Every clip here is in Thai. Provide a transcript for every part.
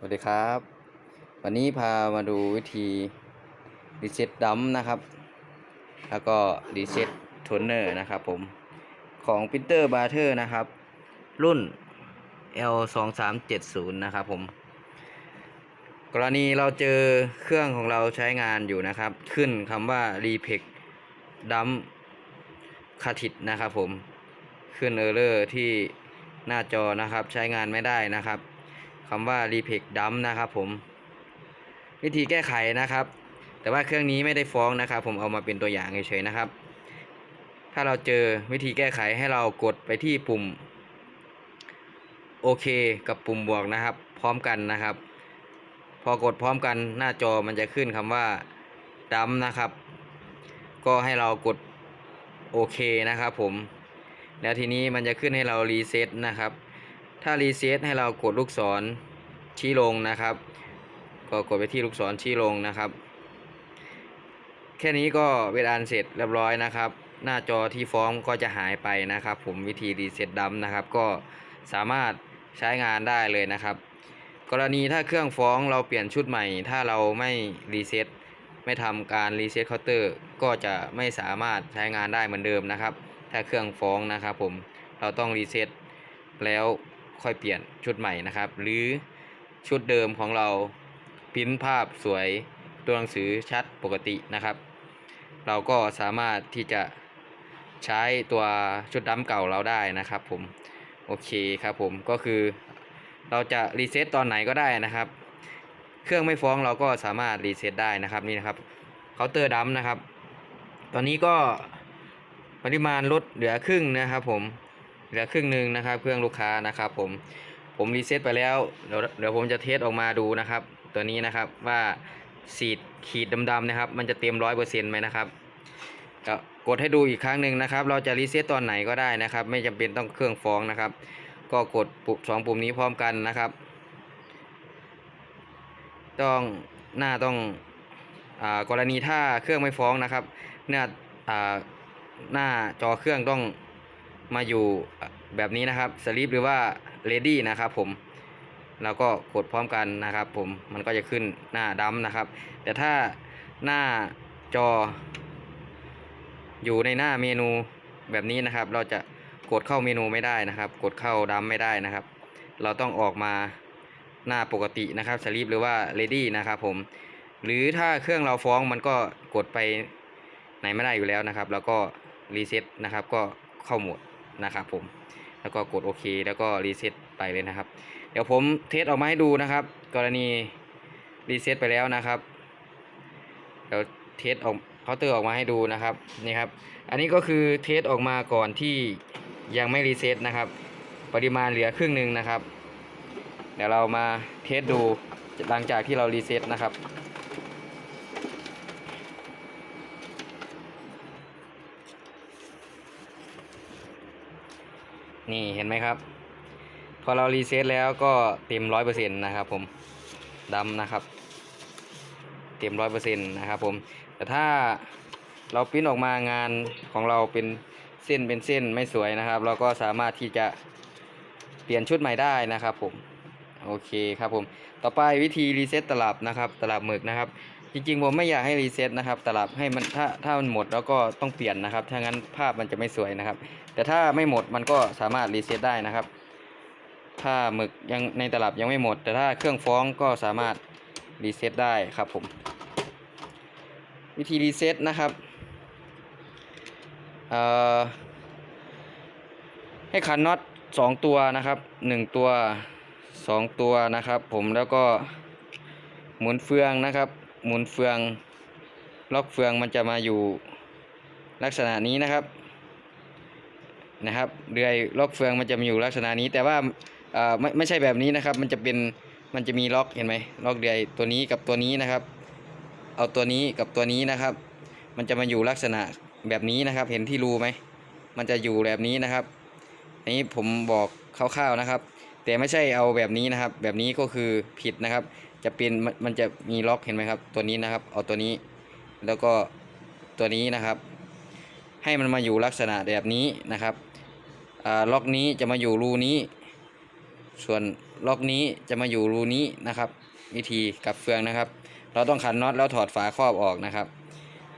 สวัสดีครับ วันนี้พามาดูวิธีรีเซ็ตดัมนะครับ แล้วก็รีเซ็ตโทนเนอร์นะครับผมของพิเตอร์บาร์เทอร์นะครับ รุ่น L 2 3 7 0 นะครับผม กรณีเราเจอเครื่องของเราใช้งานอยู่นะครับ ขึ้นคำว่า r e p e c Dump คาทิดนะครับผม ขึ้นเออร์เลอร์ที่หน้าจอนะครับใช้งานไม่ได้นะครับ คำว่า r e p e c Dump นะครับผม วิธีแก้ไขนะครับ แต่ว่าเครื่องนี้ไม่ได้ฟ้องนะครับ ผมเอามาเป็นตัวอย่างเฉยๆนะครับ ถ้าเราเจอวิธีแก้ไขให้เรากดไปที่ปุ่มโอเคกับปุ่มบวกนะครับ พร้อมกันนะครับ พอกดพร้อมกันหน้าจอมันจะขึ้นคำว่าดัมนะครับ ก็ให้เรากดโอเคนะครับผม แล้วทีนี้มันจะขึ้นให้เรารีเซ็ตนะครับ ถ้ารีเซ็ตให้เรากดลูกศรชี้ลงนะครับ ก็กดไปที่ลูกศรชี้ลงนะครับ แค่นี้ก็เป็นอันเสร็จเรียบร้อยนะครับ หน้าจอที่ฟ้องก็จะหายไปนะครับ ผมวิธีรีเซ็ตดัมนะครับ ก็สามารถใช้งานได้เลยนะครับ กรณีถ้าเครื่องฟ้องเราเปลี่ยนชุดใหม่ ถ้าเราไม่รีเซ็ตไม่ทำการรีเซ็ตเคาน์เตอร์ก็จะไม่สามารถใช้งานได้เหมือนเดิมนะครับ ถ้าเครื่องฟ้องนะครับผมเราต้องรีเซ็ตแล้ว ค่อยเปลี่ยนชุดใหม่นะครับ หรือชุดเดิมของเราพิมพ์ภาพสวยตัวหนังสือชัดปกตินะครับ เราก็สามารถที่จะใช้ตัวชุดดำเก่าเราได้นะครับ ผมโอเคครับผมก็คือเราจะรีเซ็ตตอนไหนก็ได้นะครับ เครื่องไม่ฟ้องเราก็สามารถรีเซ็ตได้นะครับนี่นะครับเคาน์เตอร์ดัมนะครับ ตอนนี้ก็ปริมาณลดเหลือครึ่งนะครับผม เหลือครึ่งหนึ่งนะครับ เครื่องลูกค้านะครับผมผมรีเซ็ตไปแล้วเดี๋ยวเดี๋ยวผมจะเทสออกมาดูนะครับ ตัวนี้นะครับว่าสีดขีดดำๆนะครับ มันจะเต็มร้อยเปอร์เซ็นต์ไหมนะครับก็กดให้ดูอีกครั้งหนึ่งนะครับ เราจะรีเซ็ตตอนไหนก็ได้นะครับ ไม่จำเป็นต้องเครื่องฟ้องนะครับ ก็กดปุ่มสองปุ่มนี้พร้อมกันนะครับ ต้องหน้าต้องอกรณีถ้าเครื่องไม่ฟ้องนะครับ หน้าอ่าหน้าจอเครื่องต้อง มาอยู่แบบนี้นะครับสลิปหรือว่า ready นะครับผมเราก็กดพร้อมกันนะครับ ผมมันก็จะขึ้นหน้าดำนะครับ แต่ถ้าหน้าจอ อยู่ในหน้าเมนูแบบนี้นะครับ เราจะกดเข้าเมนูไม่ได้นะครับ กดเข้าดำไม่ได้นะครับ เราต้องออกมาหน้าปกตินะครับสลิปหรือว่า ready นะครับผมหรือถ้าเครื่องเราฟ้องมันก็กดไปไหนไม่ได้อยู่แล้วนะครับ แล้วก็รีเซ็ตนะครับ ก็เข้าโหมด นะครับผมแล้วก็กดโอเค แล้วก็รีเซ็ตไปเลยนะครับ เดี๋ยวผมเทสออกมาให้ดูนะครับ กรณีรีเซ็ตไปแล้วนะครับเดี๋ยวเทสออกเคาน์เตอร์ออกมาให้ดูนะครับนี่ครับ อันนี้ก็คือเทสออกมาก่อนที่ยังไม่รีเซ็ตนะครับ ปริมาณเหลือครึ่งหนึ่งนะครับ เดี๋ยวเรามาเทสดูหลังจากที่เรารีเซ็ตนะครับ นี่เห็นไหมครับ พอเรารีเซ็ตแล้วก็เต็มร้อยเปอร์เซ็นต์นะครับผมดำนะครับ เต็มร้อยเปอร์เซ็นต์นะครับผมแต่ถ้าเราปิ้นออกมางานของเราเป็นเส้นเป็นเส้นไม่สวยนะครับ เราก็สามารถที่จะเปลี่ยนชุดใหม่ได้นะครับผมโอเคครับผม ต่อไปวิธีรีเซ็ตตลับนะครับ ตลับหมึกนะครับ จริงๆผมไม่อยากให้รีเซ็ตนะครับ ตลับให้มันถ้าถ้ามันหมดแล้วก็ต้องเปลี่ยนนะครับถ้างั้นภาพมันจะไม่สวยนะครับ แต่ถ้าไม่หมดมันก็สามารถรีเซ็ตได้นะครับ ถ้าหมึกยังในตลับยังไม่หมด แต่ถ้าเครื่องฟ้องก็สามารถรีเซ็ตได้ครับผม วิธีรีเซ็ตนะครับให้ขันน็อตสองตัวนะครับหนึ่งตัวสองตัวนะครับ ผมแล้วก็หมุนเฟืองนะครับ หมุนเฟือง ล็อกเฟืองมันจะมาอยู่ลักษณะนี้นะครับนะครับเดือยล็อกเฟืองมันจะมีอยู่ลักษณะนี้ แต่ว่าเอ่อไม่ไม่ใช่แบบนี้นะครับ มันจะเป็นมันจะมีล็อกเห็นไหมล็อกเดือยตัวนี้กับตัวนี้นะครับ เอาตัวนี้กับตัวนี้นะครับ มันจะมาอยู่ลักษณะแบบนี้นะครับ เห็นที่รูไหมมันจะอยู่แบบนี้นะครับอันนี้ผมบอกคร่าวๆนะครับ แต่ไม่ใช่เอาแบบนี้นะครับ แบบนี้ก็คือผิดนะครับ จะเป็นมันจะมีล็อกเห็นไหมครับ ตัวนี้นะครับ เอาตัวนี้แล้วก็ตัวนี้นะครับ ให้มันมาอยู่ลักษณะแบบนี้นะครับล็อกนี้จะมาอยู่รูนี้ ส่วนล็อกนี้จะมาอยู่รูนี้นะครับ วิธีกลับเฟืองนะครับ เราต้องขันน็อตแล้วถอดฝาครอบออกนะครับ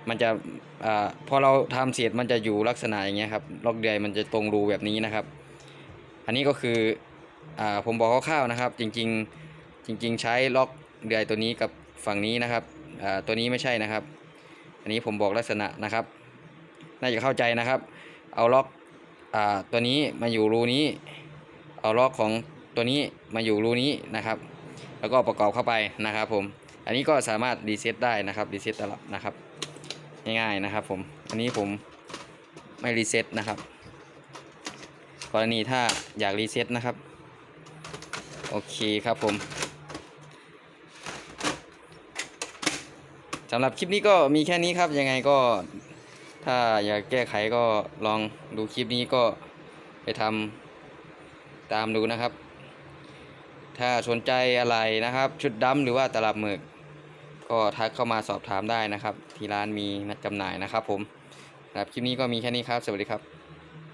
มันจะอพอเราทำเสร็จมันจะอยู่ลักษณะอย่างเงี้ยครับล็อกเดือยมันจะตรงรูแบบนี้นะครับ อันนี้ก็คืออผมบอกคร่าวๆนะครับ จริง ๆ จริงๆ ใช้ล็อกเดือยตัวนี้กับฝั่งนี้นะครับอ่าตัวนี้ไม่ใช่นะครับ อันนี้ผมบอกลักษณะนะครับ น่าจะเข้าใจนะครับ เอาล็อกอ่าตัวนี้มาอยู่รูนี้ เอาล็อกของตัวนี้มาอยู่รูนี้นะครับ แล้วก็ประกอบเข้าไปนะครับ ผม อันนี้ก็สามารถรีเซ็ตได้นะครับรีเซ็ตตลอดนะครับ ง่ายๆนะครับ ผม อันนี้ผมไม่รีเซ็ตนะครับ กรณีถ้าอยากรีเซ็ตนะครับ โอเคครับผม สำหรับคลิปนี้ก็มีแค่นี้ครับ ยังไงก็ถ้าอยากแก้ไขก็ลองดูคลิปนี้ก็ไปทำตามดูนะครับ ถ้าสนใจอะไรนะครับ ชุดดำหรือว่าตลับหมึก ก็ทักเข้ามาสอบถามได้นะครับ ที่ร้านมีนัดจำหน่ายนะครับผมสำหรับคลิปนี้ก็มีแค่นี้ครับ สวัสดีครับ